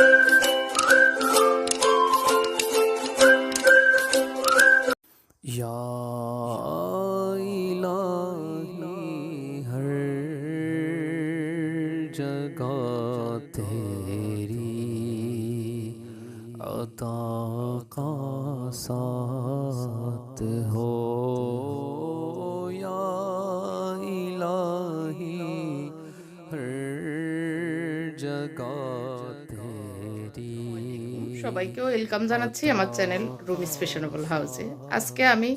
या ওয়েলকাম জানাচ্ছি আমার চ্যানেল রুমিস ফ্যাশনেবল হাউসে। আজকে আমি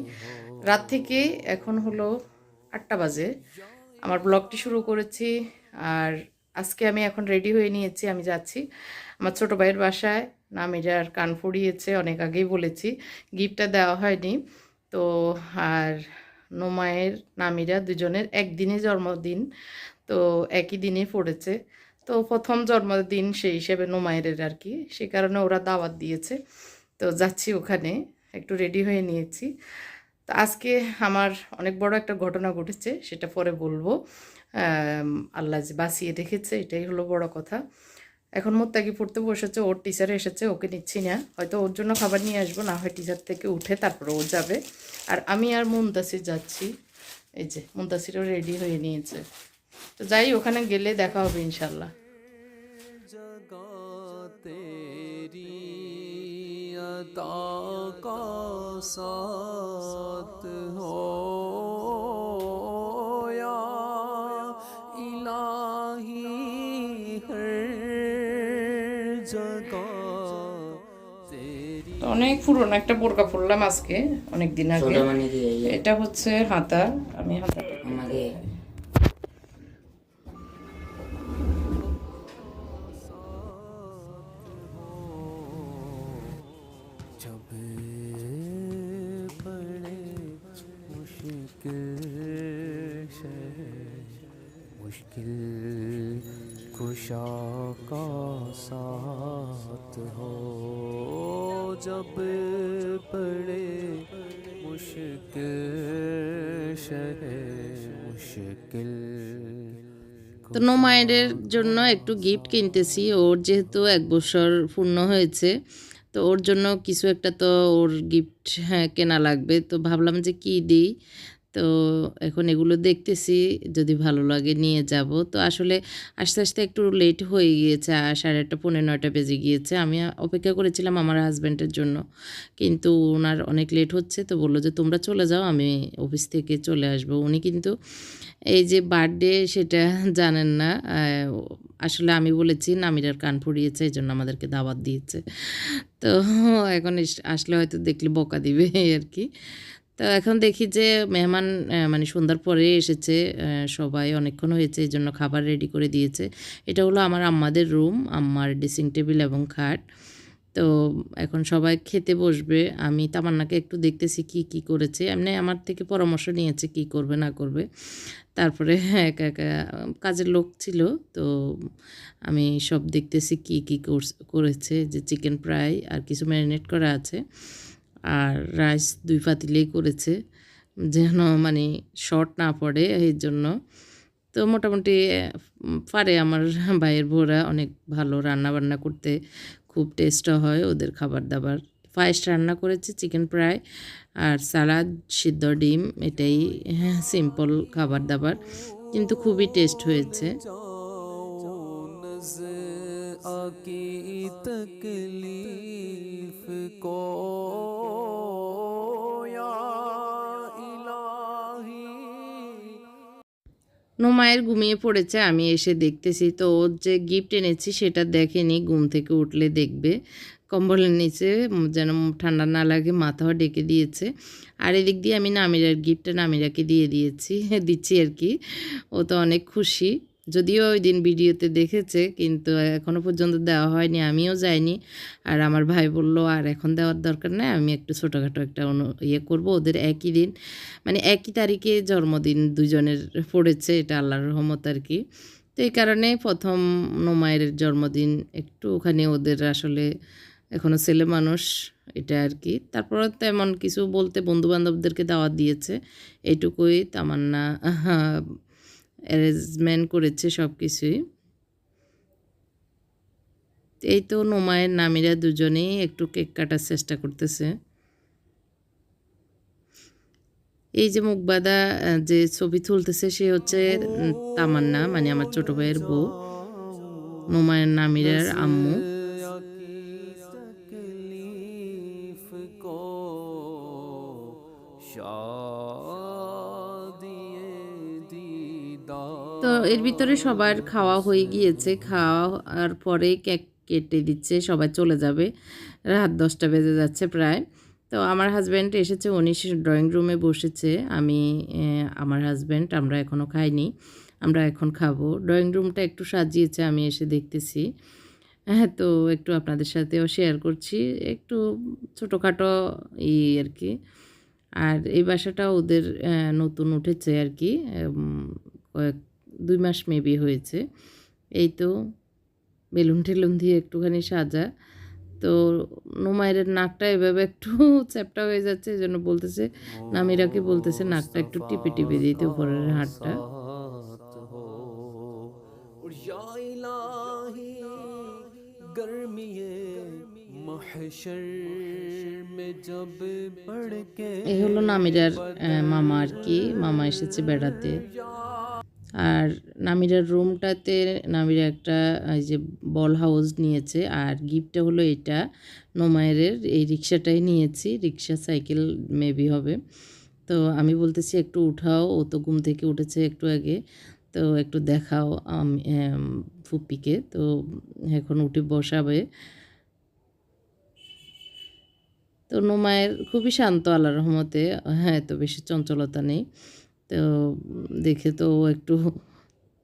রাত থেকে এখন হলো আটটা বাজে। আমার ব্লগটি শুরু করেছি আর আজকে আমি এখন রেডি হয়ে নিয়েছি, আমি যাচ্ছি। আমার ছোটো ভাইয়ের বাসায় নামিরার কান ফুড়িয়েছে অনেক আগেই বলেছি, গিফটটা দেওয়া হয়নি। তো আর নোমায়ের নামিরা দুজনের একদিনে জন্মদিন, তো একই দিনে পড়েছে। তো প্রথম জন্মদিন সেই হিসেবে নোমায়ের আর কি, সে কারণে ওরা দাওয়াত দিয়েছে। তো যাচ্ছি ওখানে, একটু রেডি হয়ে নিয়েছি। তো আজকে আমার অনেক বড় একটা ঘটনা ঘটেছে, সেটা পরে বলব। আল্লাহ যে বাঁচিয়ে রেখেছে, এটাই হলো বড় কথা। এখন মোত্তাকি পড়তে বসেছে, ওর টিচার এসেছে, ওকে নিচ্ছি না। হয়তো ওর জন্য খাবার নিয়ে আসব, না হয় টিচার থেকে উঠে তারপরে ও যাবে। আর আমি আর মুন্তাসির যাচ্ছি। এই যে, মুন্তাসিরও রেডি হয়ে নিয়েছে। তো যাই, ওখানে গেলে দেখা হবে ইনশাল্লাহ जगह तेरी अता का साथ हो या इलाही हर जगह तेरी তো অনেক পুরনো একটা বোরকা পরলাম আজকে অনেক দিন আগে ছোট মানে কি এই এটা হচ্ছে হাতা আমি হাতাটা আমাকে मुश्किल शहर मुश्किल कुशा का साथ हो जब पड़े मुश्किल शहर मुश्किल তো নোমায়ের জন্য একটু গিফট কিনতেছি ওর যেহেতু এক বছর পূর্ণ হয়েছে তো ওর জন্য কিছু একটা তো ওর গিফট হ্যাঁ কেনা লাগবে। তো ভাবলাম যে কি দিই? তো এখন এগুলো দেখতেছি, যদি ভালো লাগে নিয়ে যাব। তো আসলে আস্তে আস্তে একটু লেট হয়ে গিয়েছে সাড়ে আটটা, পৌনে নয়টা বেজে গিয়েছে। আমি অপেক্ষা করেছিলাম আমার হাজব্যান্ডের জন্য। কিন্তু ওনার অনেক লেট হচ্ছে, তো বলল যে, তোমরা চলে যাও, আমি অফিস থেকে চলে আসব। উনি কিন্তু এই যে বার্থডে সেটা জানেন না। আসলে আমি বলেছি, নামিরার কান ফুরিয়েছে, এই জন্য আমাদেরকে দাওয়াত দিয়েছে। তো এখন আসলে হয়তো দেখলে বকা দিবে আর কি। তো এখন দেখি যে মেহমান মানে সন্ধ্যার পরে এসেছে সবাই অনেকক্ষণ হয়েছে, এই জন্য খাবার রেডি করে দিয়েছে। এটা হলো আমার আম্মাদের রুম আম্মার ড্রেসিং টেবিল এবং খাট। তো এখন সবাই খেতে বসবে। আমি তামান্নাকে একটু দেখতেছি কি কি করেছে। এমনি আমার থেকে পরামর্শ নিয়েছে কি করবে, না করবে। তারপরে একা একা কাজের লোক ছিল। তো আমি সব দেখতেছি কি কি করেছে যে চিকেন ফ্রাই আর কিছু ম্যারিনেট করা আছে। আর রাইস দুই পাতিলেই করেছে যেন মানে শর্ট না পড়ে এর জন্য তো মোটামুটি পারে আমার ভাইয়ের ভোরা অনেক ভালো রান্না বান্না করতে খুব টেস্টও হয় ওদের খাবার দাবার ফার্স্ট রান্না করেছি চিকেন ফ্রাই আর সালাদ সিদ্ধ ডিম এটাই সিম্পল খাবার দাবার কিন্তু খুবই টেস্ট হয়েছে کی تکلیف کو یا নোমায়ের ঘুমিয়ে পড়েছে আমি এসে দেখতেছি তো ওর যে গিফট এনেছি, সেটা দেখেনি, ঘুম থেকে উঠলে দেখবে। কম্বলের নিচে যেন ঠান্ডা না লাগে, মাথাও ডেকে দিয়েছে। আর এদিক দিয়ে আমি নামিরার গিফটটা নামিরাকে দিয়ে দিয়েছি, দিচ্ছি আর কি। ও তো অনেক খুশি। যদিও ওই দিন ভিডিওতে দেখেছে, কিন্তু এখনও পর্যন্ত দেওয়া হয়নি, আমিও যাইনি। আর আমার ভাই বলল, আর এখন দেওয়ার দরকার নেই, আমি একটু ছোটোখাটো একটা অনু ইয়ে করব ওদের একই দিন। মানে একই তারিখে জন্মদিন দুজনের পড়েছে, এটা আল্লাহর রহমত আর কি। তো এই কারণে প্রথম নোমায়ের জন্মদিন একটু ওখানে ওদের আসলে এখনও ছেলে মানুষ, এটা আর কি। তারপর তেমন কিছু বলতে বন্ধু বান্ধবদেরকে দাওয়াত দিয়েছে এইটুকুই তামান্না অ্যারেঞ্জমেন্ট করেছে সব কিছুই এই তো নোমায়ের নামিরা দুজনেই একটু কেক কাটার চেষ্টা করতেছে। এই যে মুখবাদা যে ছবি তুলতেছে সে হচ্ছে তামান্না মানে আমার ছোট ভাইয়ের বউ। নোমায়ের নামিরার আম্মু। এর ভিতরে সবার খাওয়া হয়ে গিয়েছে। খাওয়ার পরে কেক কেটে দিচ্ছে, সবাই চলে যাবে। রাত দশটা বেজে যাচ্ছে প্রায়। তো আমার হাজব্যান্ড এসেছে, উনি ড্রয়িং রুমে বসেছে। আমি আমার হাজব্যান্ড আমরা এখনও খাইনি। আমরা এখন খাব। ড্রয়িং রুমটা একটু সাজিয়েছে, আমি এসে দেখতেছি। হ্যাঁ তো একটু আপনাদের সাথেও শেয়ার করছি। একটু ছোটোখাটো ই আর কি। আর এই বাসাটা ওদের নতুন উঠেছে আর কি। কয়েক দুই মাস মেবি হয়েছে। এই তো বেলুন টেলুন দিয়ে একটুখানি সাজা। তো নোমায়ের নাকটা এভাবে একটু চ্যাপটা হয়ে যাচ্ছে এজন্য বলতেছে নামিরাকে বলতেছে নাকটা একটু টিপে টিপে দিতে উপরের হাটটা এই হলো নামিরার মামা আর কি। মামা এসেছে বেড়াতে। আর নামিরার রুমটাতে নামিরা একটা এই যে বল হাউস নিয়েছে আর গিফটটা হলো এটা। নোমায়ের এই রিক্সাটাই নিয়েছি রিক্সা সাইকেল মেবি হবে। তো আমি বলতেছি একটু উঠাও ও তো ঘুম থেকে উঠেছে একটু আগে তো একটু দেখাও আমি এম, ফুপ্পিকে তো এখন উঠে বসাবে। তো নোমায়ের খুবই শান্ত আল্লাহ রহমতে। হ্যাঁ তো বেশি চঞ্চলতা নেই। তো দেখে তো ও একটু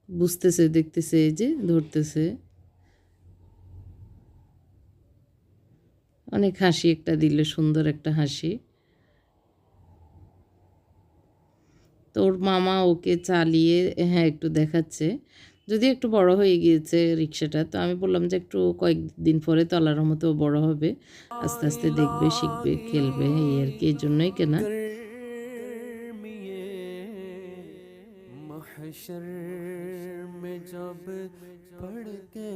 বুঝতেছে, দেখতেছে, এই যে ধরতেছে। অনেক হাসি একটা দিলে, সুন্দর একটা হাসি। তো ওর মামা ওকে চালিয়ে হ্যাঁ একটু দেখাচ্ছে। যদি একটু বড় হয়ে গিয়েছে রিক্সাটা, তো আমি বললাম যে একটু কয়েকদিন পরে তো আল্লাহর মতো বড় হবে। আস্তে আস্তে দেখবে, শিখবে, খেলবে, এই আর কি, এই জন্যই কেনা। महशर में जब पड़ के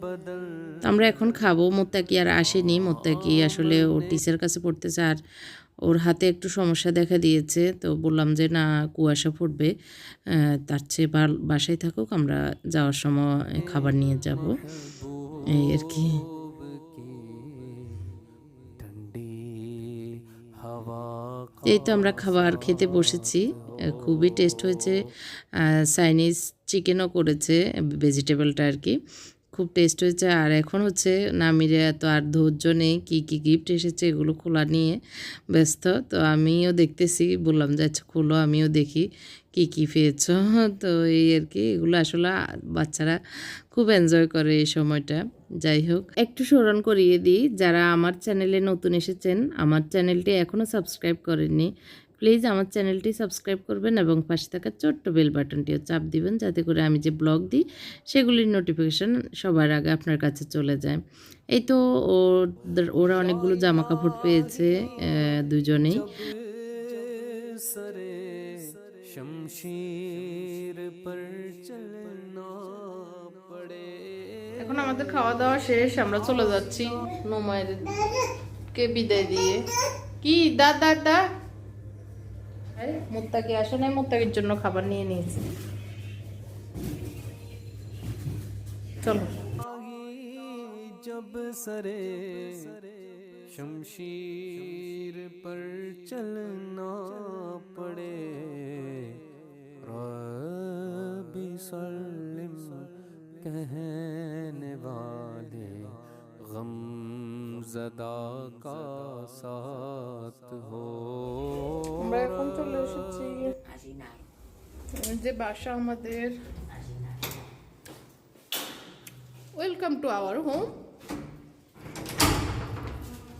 बदल তো আমরা এখন খাবো মোত্তাকি আর আসেনি মোত্তাকি আসলে ওর টিচার কাছে পড়তেছে আর ওর হাতে একটু সমস্যা দেখা দিয়েছে তো বললাম যে না কুয়াশা ফুটবে আহ, তার চেয়ে বা- বাসায় থাকুক আমরা যাওয়ার সময় খাবার নিয়ে যাব এই আর কি की ठंडी हवा এই তো আমরা খাবার খেতে বসেছি আহ, খুবই টেস্ট হয়েছে। চাইনিজ চিকেনও করেছে ভেজিটেবলটা আর কি। খুব টেস্ট হয়েছে। আর এখন হচ্ছে নামিরে, এত আর ধৈর্য নেই, কী কী গিফট এসেছে এগুলো খোলা নিয়ে ব্যস্ত। তো আমিও দেখতেছি, বললাম যে আচ্ছা খোলো, আমিও দেখি কী কী পেয়েছ। তো এই আর কি, এগুলো আসলে বাচ্চারা খুব এনজয় করে এই সময়টা। যাই হোক, একটু স্মরণ করিয়ে দিই, যারা আমার চ্যানেলে নতুন এসেছেন, আমার চ্যানেলটি এখনও সাবস্ক্রাইব করেননি প্লিজ আমার চ্যানেলটি সাবস্ক্রাইব করবেন এবং পাশে থাকা ছোট্ট বেল বাটনটিও চাপ দিবেন যাতে করে আমি যে ব্লগ দিই, সেগুলির নোটিফিকেশান সবার আগে আপনার কাছে চলে যায়। এই তো ওরা অনেকগুলো জামা কাপড় পেয়েছে দুজনেই। এখন আমাদের খাওয়া দাওয়া শেষ, আমরা চলে যাচ্ছি। নোমায়ের কে বিদায় দিয়ে। কি দাদা দাদা মুত্তাকি আসে নাই মুত্তাকির জন্য খাবার নিয়ে নিয়েছি চলো जब सरे शमशीर पर चलना पड़े रबी सल्लिम कहने वाले غم زدا کا ساتھ ہو আমরা এখন চলে এসেছি। যে বাসা আমাদের। Welcome to our home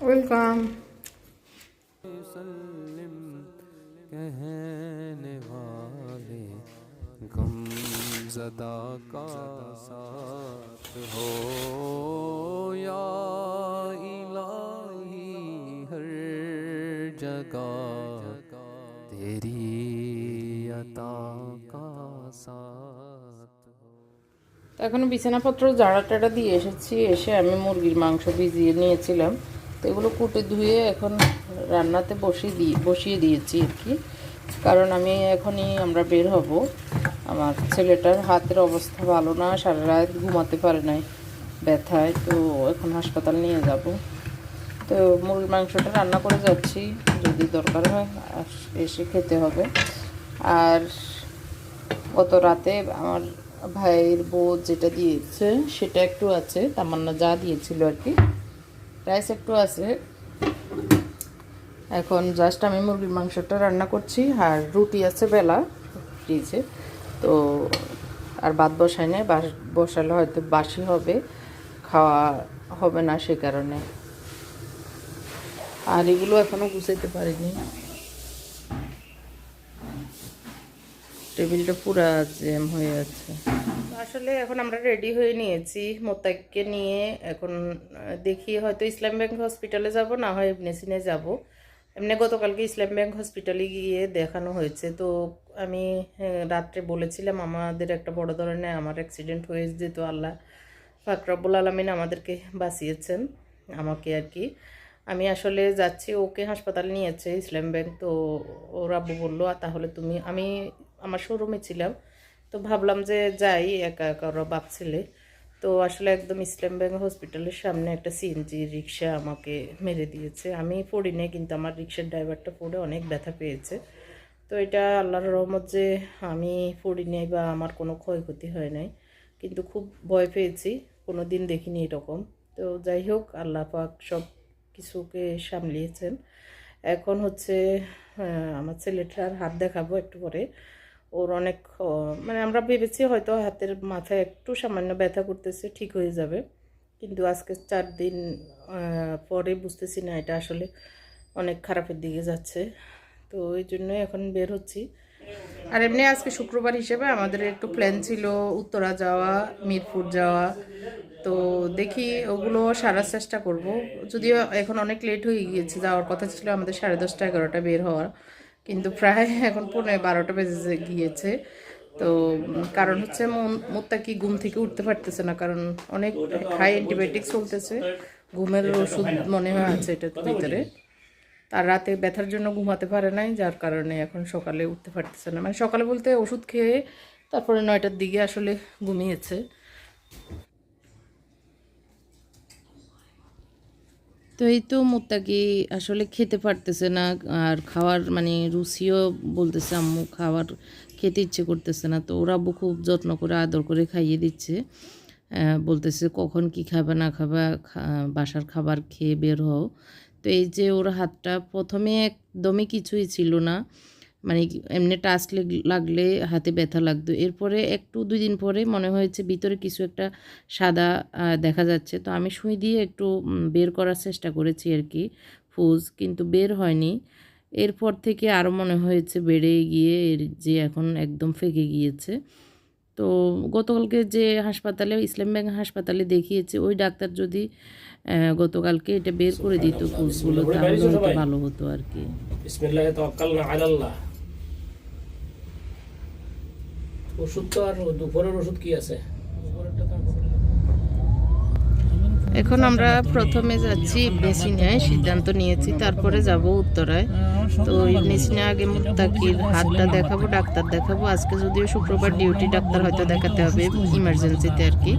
welcome سلم کہنے والے غم زدہ کا ساتھ ہو یا الہی বিছানাপত্র জাড়া টাড়া দিয়ে এসেছি, এসে আমি মুরগির মাংস ভিজিয়ে নিয়েছিলাম। তো এগুলো কুটে ধুয়ে এখন রান্নাতে বসিয়ে দিয়ে বসিয়ে দিয়েছি আর কি। কারণ আমি এখনই আমরা বের হব। আমার ছেলেটার হাতের অবস্থা ভালো না, সারা রাত ঘুমাতে পারে নাই, ব্যথায়, তো এখন হাসপাতাল নিয়ে যাব। তো মুরগির মাংসটা রান্না করে যাচ্ছি, যদি দরকার হয় এসে খেতে হবে। আর গত রাতে আমার ভাইয়ের বউ যেটা দিয়েছে, সেটা একটু আছে, তামান্না যা দিয়েছিল আর কি। রাইস একটু আছে। এখন জাস্ট আমি মুরগির মাংসটা রান্না করছি, আর রুটি আছে বেলা ফ্রিজে তো আর ভাত বসাই নাই, বাস- বসালে হয়তো বাসি হবে, খাওয়া হবে না সে কারণে। আর এগুলো এখনও গুছাইতে পারিনি। টেবিলটা পুরা জ্যাম হয়ে আছে। আসলে এখন আমরা রেডি হয়ে নিয়েছি মোতাককে নিয়ে। এখন দেখি হয়তো ইসলাম ব্যাংক হসপিটালে যাব, না হয় ইবনেসিনে যাব। এমনি গতকালকে ইসলাম ব্যাংক হসপিটালে গিয়ে দেখানো হয়েছে, তো আমি রাত্রে বলেছিলাম আমাদের একটা বড় ধরনের আমার অ্যাক্সিডেন্ট হয়ে যেত আল্লাহ ফাকরাবুল আলমিন আমাদেরকে বাঁচিয়েছেন আমাকে আর কি। আমি আসলে যাচ্ছি ওকে হাসপাতাল নিয়েছে ইসলাম ব্যাংক তো ওর আব্বু বলল "আ, তাহলে তুমি আমি আমার শোরুমে ছিলাম তো ভাবলাম যে যাই একা একা ওরা বাপ ছেলে। তো আসলে একদম ইসলাম ব্যাংক হসপিটালের সামনে একটা সিএনজি রিক্সা আমাকে মেরে দিয়েছে। আমি পড়ি কিন্তু আমার রিক্সার ড্রাইভারটা পড়ে অনেক ব্যথা পেয়েছে। তো এটা আল্লাহর রহমত যে আমি পড়ি নাই বা আমার কোনো ক্ষয়ক্ষতি হয় নাই। কিন্তু খুব ভয় পেয়েছি কোনো দিন দেখিনি এরকম। তো যাই হোক, আল্লাহ পাক সব কিছুকে সামলিয়েছেন। এখন হচ্ছে আমার ছেলেটার হাত দেখাবো একটু পরে। ওর অনেক মানে আমরা ভেবেছি হয়তো হাতের মাথায় একটু সামান্য ব্যথা করতেছে, ঠিক হয়ে যাবে। কিন্তু আজকে চার দিন পরে বুঝতেছি না, এটা আসলে অনেক খারাপের দিকে যাচ্ছে। তো ওই জন্যই এখন বের হচ্ছি। আর এমনি আজকে শুক্রবার হিসেবে আমাদের একটু প্ল্যান ছিল উত্তরা যাওয়া, মিরপুর যাওয়া। তো দেখি ওগুলো সারার চেষ্টা করব। যদিও এখন অনেক লেট হয়ে গিয়েছে, যাওয়ার কথা ছিল আমাদের সাড়ে দশটা, এগারোটা বের হওয়ার। কিন্তু প্রায় এখন পনেরো বারোটা বেজে গিয়েছে। তো কারণ হচ্ছে মোত্তা কি ঘুম থেকে উঠতে পারতেছে না, কারণ অনেক হাই অ্যান্টিবায়োটিক চলতেছে। ঘুমের ওষুধ মনে হয় আছে এটার ভিতরে। তার রাতে ব্যথার জন্য ঘুমাতে পারে নাই, যার কারণে এখন সকালে উঠতে পারতেছে না। মানে সকালে বলতে ওষুধ খেয়ে তারপরে নয়টার দিকে আসলে ঘুমিয়েছে। তো এই তো মোত্তাকি আসলে খেতে পারতেছে না, আর খাওয়ার মানে রুচিও বলতেছে আম্মু, খাওয়ার খেতে ইচ্ছে করতেছে না। তো ওরা আব্বু খুব যত্ন করে আদর করে খাইয়ে দিচ্ছে। বলতেছে কখন কি খাবে না খাবে বাসার খাবার খেয়ে বের হও। তো এই যে ওর হাতটা প্রথমে একদমই কিছুই ছিল না মানে এমনি টাচ লাগলে হাতে ব্যথা লাগতো। এরপরে একটু দুই দিন পরে মনে হয়েছে ভিতরে কিছু একটা সাদা দেখা যাচ্ছে। তো আমি সুই দিয়ে একটু বের করার চেষ্টা করেছি আর কি ফুজ কিন্তু বের হয়নি। এরপর থেকে আরও মনে হয়েছে বেড়ে গিয়ে এর যে এখন একদম ফেকে গিয়েছে। তো গতকালকে যে হাসপাতালে, ইসলাম ব্যাংক হাসপাতালে দেখিয়েছে, ওই ডাক্তার যদি গতকালকে এটা বের করে দিত কোর্সগুলো, তাহলে ভালো হতো আর কি। ওষুধ তো আর দুপুরের ওষুধ কি আছে দুপুরেরটা তো আর বলে না। এখন আমরা প্রথমে যাচ্ছি ইবনেসিনায় সিদ্ধান্ত নিয়েছি, তারপরে যাব উত্তরায়। তো ইবনেসিনা আগে মুত্তাকির হাতটা দেখাবো, ডাক্তার দেখাবো। আজকে যদিও শুক্রবার ডিউটি ডাক্তার হয়তো দেখাতে হবে, ইমার্জেন্সিতে আর কি।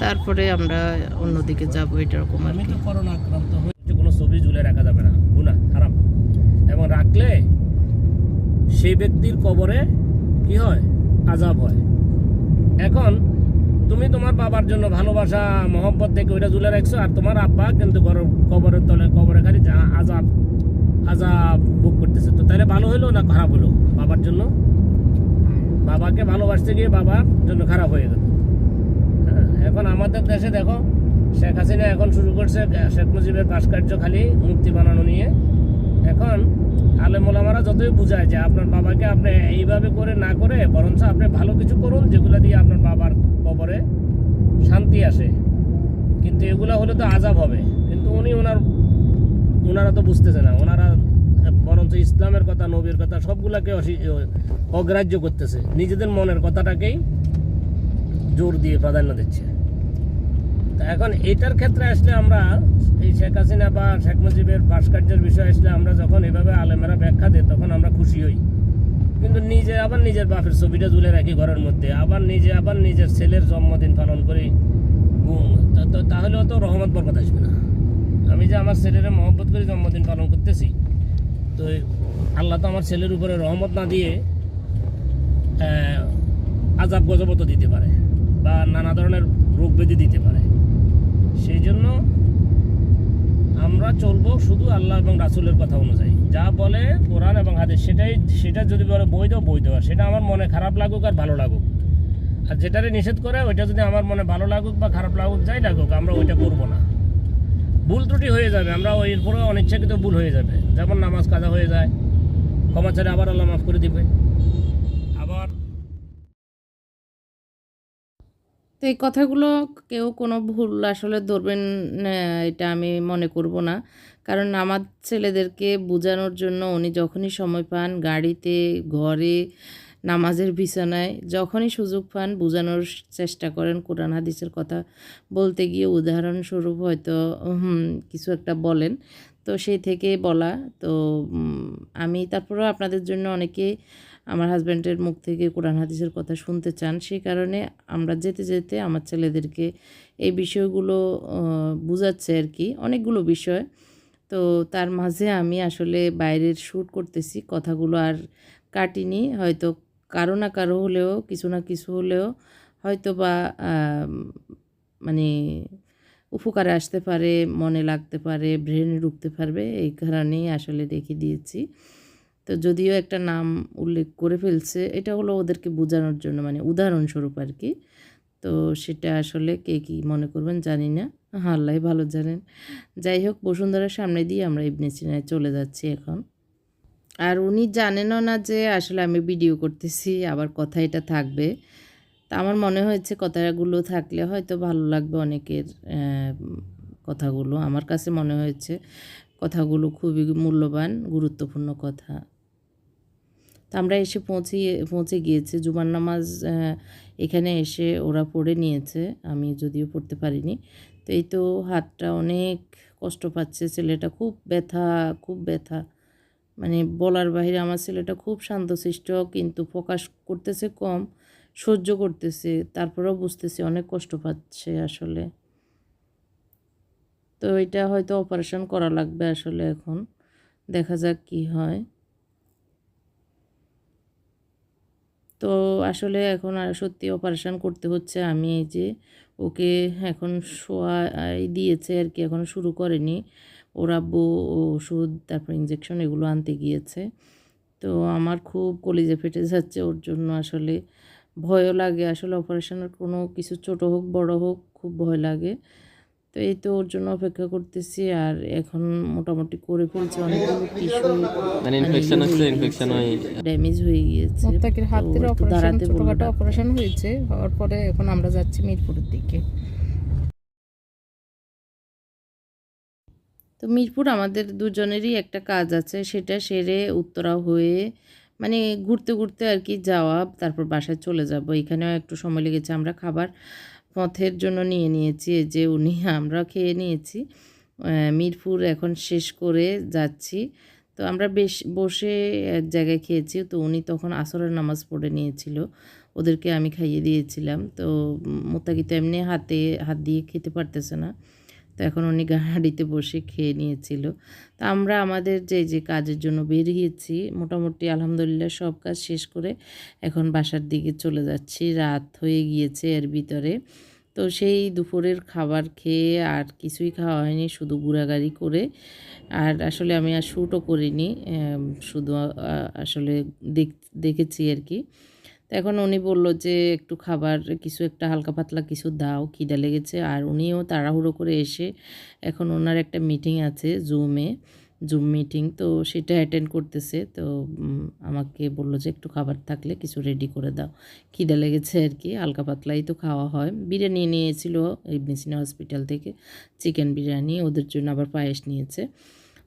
তারপরে আমরা অন্যদিকে যাব এরকম আর কি। কোনো ছবি ঝুলে রাখা যাবে না, গুনাহ, হারাম। এবং রাখলে সেই ব্যক্তির কবরে কি হয়? আজাব হয়। এখন তুমি তোমার বাবার জন্য ভালোবাসা মহব্বত থেকে ওইটা ঝুলে রাখছো আর তোমার আব্বা কিন্তু কবরের তলে কবরে খালি আজাব আজাব ভোগ করতেছে। তো তাহলে ভালো হইল না খারাপ হলো বাবার জন্য? বাবাকে ভালোবাসতে গিয়ে বাবার জন্য খারাপ হয়ে গেল। হ্যাঁ, এখন আমাদের দেশে দেখো শেখ হাসিনা এখন শুরু করছে শেখ মুজিবের ভাস্কর্য খালি মূর্তি বানানো নিয়ে। এখন আলেমোলামারা যতই বুঝায় যে আপনার বাবাকে আপনি এইভাবে করে না করে বরঞ্চ আপনি ভালো কিছু করুন, যেগুলো দিয়ে আপনার বাবার কবরে শান্তি আসে। কিন্তু এগুলা হলে তো আজাব হবে। কিন্তু উনি ওনার ওনারা তো বুঝতেছে না। ওনারা বরঞ্চ ইসলামের কথা, নবীর কথা, সবগুলাকে অগ্রাহ্য করতেছে। নিজেদের মনের কথাটাকেই জোর দিয়ে প্রাধান্য দিচ্ছে। তা এখন এটার ক্ষেত্রে আসলে আমরা এই শেখ হাসিনা বা শেখ মুজিবের ভাস্কর্যের বিষয় আসলে আমরা যখন এভাবে আলেমেরা ব্যাখ্যা দেয়, তখন আমরা খুশি হই। কিন্তু নিজে আবার নিজের বাপের ছবিটা তুলে রাখি ঘরের মধ্যে। আবার নিজে, আবার নিজের ছেলের জন্মদিন পালন করি। তাহলে অত রহমত বরকত আসবে না। আমি যে আমার ছেলের মহব্বত করে জন্মদিন পালন করতেছি, তো আল্লাহ তো আমার ছেলের উপরে রহমত না দিয়ে আজাব গজবত দিতে পারে বা নানা ধরনের রোগ ব্যাধি দিতে পারে। সেই জন্য আমরা চলবো শুধু আল্লাহ এবং রাসুলের কথা অনুযায়ী। যা বলে কোরআন এবং হাদিস, সেটাই সেটা যদি বলে বৈধ বৈধ। আর সেটা আমার মনে খারাপ লাগুক আর ভালো লাগুক। আর যেটারে নিষেধ করে, ওইটা যদি আমার মনে ভালো লাগুক বা খারাপ লাগুক, যাই লাগুক, আমরা ওইটা করব না। ভুল ত্রুটি হয়ে যাবে, আমরা ওই পরে অনিচ্ছাকৃত ভুল হয়ে যাবে। যেমন নামাজ কাজা হয়ে যায়, ক্ষমা ছেড়ে আবার আল্লাহ মাফ করে দিবে। তো এই কথাগুলো কেউ কোনো ভুল আসলে ধরবেন এটা আমি মনে করব না। কারণ আমার ছেলেদেরকে বোঝানোর জন্য উনি যখনই সময় পান গাড়িতে, ঘরে, নামাজের বিছানায়, যখনই সুযোগ পান বোঝানোর চেষ্টা করেন কোরআন, হাদিসের কথা বলতে গিয়ে উদাহরণস্বরূপ হয়তো কিছু একটা বলেন। তো সেই থেকে বলা। তো আমি তারপরেও আপনাদের জন্য অনেকে আমার হাজব্যান্ডের মুখ থেকে কোরআন হাদিসের কথা শুনতে চান, সেই কারণে আমরা যেতে যেতে আমার ছেলেদেরকে এই বিষয়গুলো বুঝাচ্ছে আর কি, অনেকগুলো বিষয়। তো তার মাঝে আমি আসলে বাইরের শ্যুট করতেছি, কথাগুলো আর কাটিনি, হয়তো কারও না কারও হলেও, কিছু না কিছু হলেও হয়তো বা মানে উপকারে আসতে পারে, মনে লাগতে পারে, ব্রেনে ঢুকতে পারবে, এই কারণেই আসলে রেখে দিয়েছি। তো যদিও একটা নাম উল্লেখ করে ফেলছে, এটা হলো ওদেরকে বোঝানোর জন্য মানে উদাহরণস্বরূপ আর কি তো সেটা আসলে কে কী মনে করবেন জানি না। আল্লাহ ভালো জানেন। যাই হোক, বসুন্ধরার সামনে দিয়ে আমরা ইবনে সিনায় চলে যাচ্ছি এখন। আর উনি জানেনও না যে আসলে আমি ভিডিও করতেছি, আবার কথা এটা থাকবে। তা আমার মনে হয়েছে কথাগুলো থাকলে হয়তো ভালো লাগবে অনেকের কথাগুলো। আমার কাছে মনে হয়েছে কথাগুলো খুবই মূল্যবান, গুরুত্বপূর্ণ কথা। তো আমরা এসে পৌঁছে পৌঁছে গিয়েছি। জুমার নামাজ এখানে এসে ওরা পড়ে নিয়েছে। আমি যদিও পড়তে পারিনি। তো এই তো হাতটা অনেক কষ্ট পাচ্ছে। ছেলেটা খুব ব্যথা খুব ব্যথা। মানে বলার বাইরে আমার ছেলেটা খুব শান্তশিষ্ট, কিন্তু প্রকাশ করতেছে কম, সহ্য করতেছে, তারপরেও বুঝতেছে অনেক কষ্ট পাচ্ছে আসলে। তো এটা হয়তো অপারেশন করা লাগবে আসলে এখন। দেখা যাক কি হয়। তো আসলে এখন আর সত্যি অপারেশান করতে হচ্ছে। আমি এই যে ওকে এখন শোয়াই দিয়েছে আর কি এখন শুরু করেনি। ওর আব্বু ওষুধ, তারপর ইঞ্জেকশন এগুলো আনতে গিয়েছে। তো আমার খুব কলিজে ফেটে যাচ্ছে ওর জন্য আসলে। ভয়ও লাগে আসলে অপারেশনের কোনো কিছু ছোট হোক, বড় হোক, খুব ভয় লাগে। তো এই তো ওর জন্য অপেক্ষা করতেছি আর এখন মোটামুটি করে ফেলছে অনেকগুলো টিস্যু মানে ইনফেকশন আছে ইনফেকশন হয় ড্যামেজ হয়ে গিয়েছে। হাতের অপারেশন ছোটখাটো অপারেশন হয়েছে হওয়ার পরে এখন আমরা যাচ্ছি মিরপুরের দিকে। তো মিরপুর আমাদের দুজনেরই একটা কাজ আছে সেটা সেরে উত্তরা হয়ে মানে ঘুরতে ঘুরতে আর কি যাওয়া তারপর বাসায় চলে যাব। এখানেও একটু সময় লেগেছে আমরা খাবার পথের জন্য নিয়ে নিয়েছি যে উনি আমরা খেয়ে নিয়েছি। মিরপুর এখন শেষ করে যাচ্ছি। তো আমরা বেশ, বসে এক জায়গায় খেয়েছি। তো উনি তখন আসরের নামাজ পড়ে নিয়েছিল। ওদেরকে আমি খাইয়ে দিয়েছিলাম। তো মোত্তাকি তো এমনি হাতে হাত দিয়ে খেতে পারতেছে না। এখন উনি গাড়িতে বসে খেয়ে নিয়েছিল। তা আমরা আমাদের যে যে কাজের জন্য বেরিয়েছি, মোটামুটি আলহামদুলিল্লাহ সব কাজ শেষ করে এখন বাসার দিকে চলে যাচ্ছি। রাত হয়ে গিয়েছে এর ভিতরে। তো সেই দুপুরের খাবার খেয়ে আর কিছুই খাওয়া হয়নি, শুধু ঘোরাঘুরি করে। আর আসলে আমি আর শ্যুটও করিনি শুধু আসলে দেখ, দেখেছি আর কি। তো এখন উনি বলল যে, একটু খাবার, কিছু একটা হালকা পাতলা কিছু দাও, খিদা লেগেছে। আর উনিও তাড়াহুড়ো করে এসে এখন ওনার একটা মিটিং আছে জুমে জুম মিটিং তো সেটা অ্যাটেন্ড করতেছে। তো আমাকে বলল যে, একটু খাবার থাকলে কিছু রেডি করে দাও। খিদা লেগেছে আর কি, হালকা পাতলাই তো খাওয়া হয়। বিরিয়ানি নিয়েছিল ইবনিসিনা হসপিটাল থেকে চিকেন বিরিয়ানি, ওদের জন্য আবার পায়েস নিয়েছে।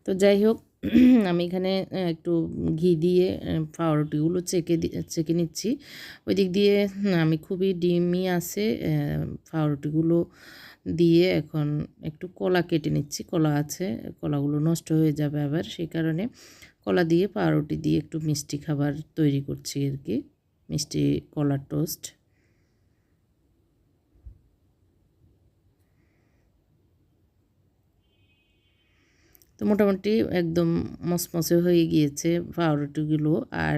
তো যাই হোক আমি এখানে একটু ঘি দিয়ে পাউরুটিগুলো চেকে চেকে নিচ্ছি। ওই দিক দিয়ে আমি খুবই ডিমি আছে পাউরুটিগুলো দিয়ে এখন একটু কলা কেটে নিচ্ছি। কলা আছে, কলাগুলো নষ্ট হয়ে যাবে আবার, সেই কারণে কলা দিয়ে, পাউরুটি দিয়ে একটু মিষ্টি খাবার তৈরি করছি আর কি। মিষ্টি কলার টোস্ট। তো মোটামুটি একদম মসমসে হয়ে গিয়েছে পাউরুটিগুলো। আর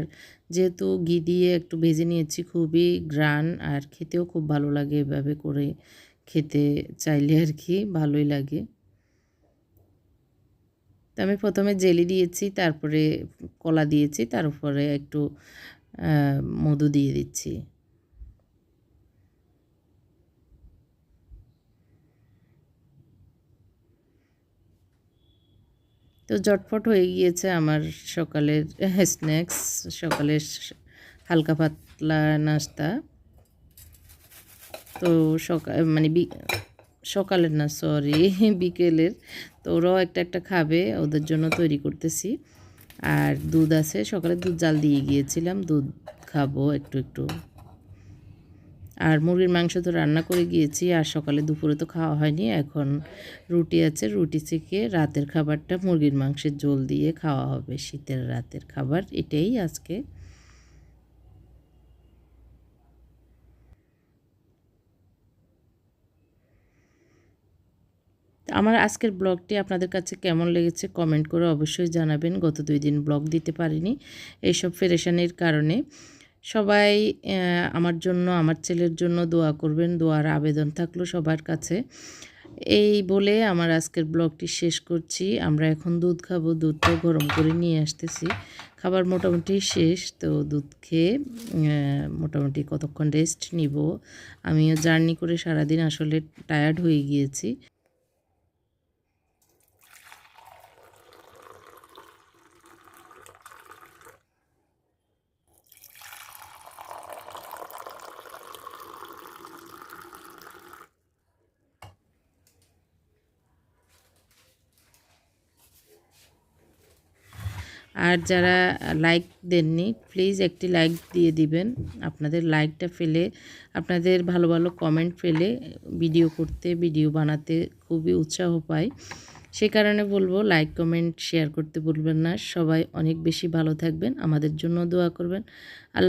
যেহেতু ঘি দিয়ে একটু ভেজে নিয়েছি, খুবই গ্রান আর খেতেও খুব ভালো লাগে এভাবে করে খেতে চাইলে আর কি, ভালোই লাগে। তো আমি প্রথমে জেলি দিয়েছি, তারপরে কলা দিয়েছি, তার উপরে একটু মধু দিয়ে দিচ্ছি। তো জটফট হয়ে গিয়েছে আমার সকালের স্ন্যাক্স সকালের হালকা পাতলা নাস্তা। তো সকাল মানে সকালের না সরি বিকেলের। তো ওরাও একটা একটা খাবে, ওদের জন্য তৈরি করতেছি। আর দুধ আছে, সকালে দুধ জাল দিয়ে গিয়েছিলাম, দুধ খাব একটু একটু। আর মুরগির মাংস তো রান্না করে গিয়েছি, আর সকালে দুপুরে তো খাওয়া হয়নি। এখন রুটি আছে, রুটি থেকে রাতের খাবারটা মুরগির মাংসের ঝোল দিয়ে খাওয়া হবে, শীতের রাতের খাবার, এটাই আজকে। আমার আজকের ব্লগটি আপনাদের কাছে কেমন লেগেছে কমেন্ট করে অবশ্যই জানাবেন, গত দুই দিন ব্লগ দিতে পারিনি, এইসব ফেরেশানির কারণে। সবাই আমার জন্য, আমার ছেলের জন্য দোয়া করবেন। দোয়ার আবেদন থাকল সবার কাছে। এই বলে আমার আজকের ব্লগটি শেষ করছি। আমরা এখন দুধ খাব। দুধটাও গরম করে নিয়ে আসতেছি। খাবার মোটামুটি শেষ, তো দুধ খেয়ে মোটামুটি কতক্ষণ রেস্ট নিব? আমিও জার্নি করে সারাদিন আসলে টায়ার্ড হয়ে গিয়েছি। আর যারা লাইক দেননি প্লিজ একটি লাইক দিয়ে দিবেন। আপনাদের লাইকটা ফেলে, আপনাদের ভালো ভালো কমেন্ট ফেলে ভিডিও করতে ভিডিও বানাতে খুবই উৎসাহ পাই। সে কারণে বলব লাইক কমেন্ট শেয়ার করতে ভুলবেন না। সবাই অনেক বেশি ভালো থাকবেন। আমাদের জন্য দোয়া করবেন। আল্লাহ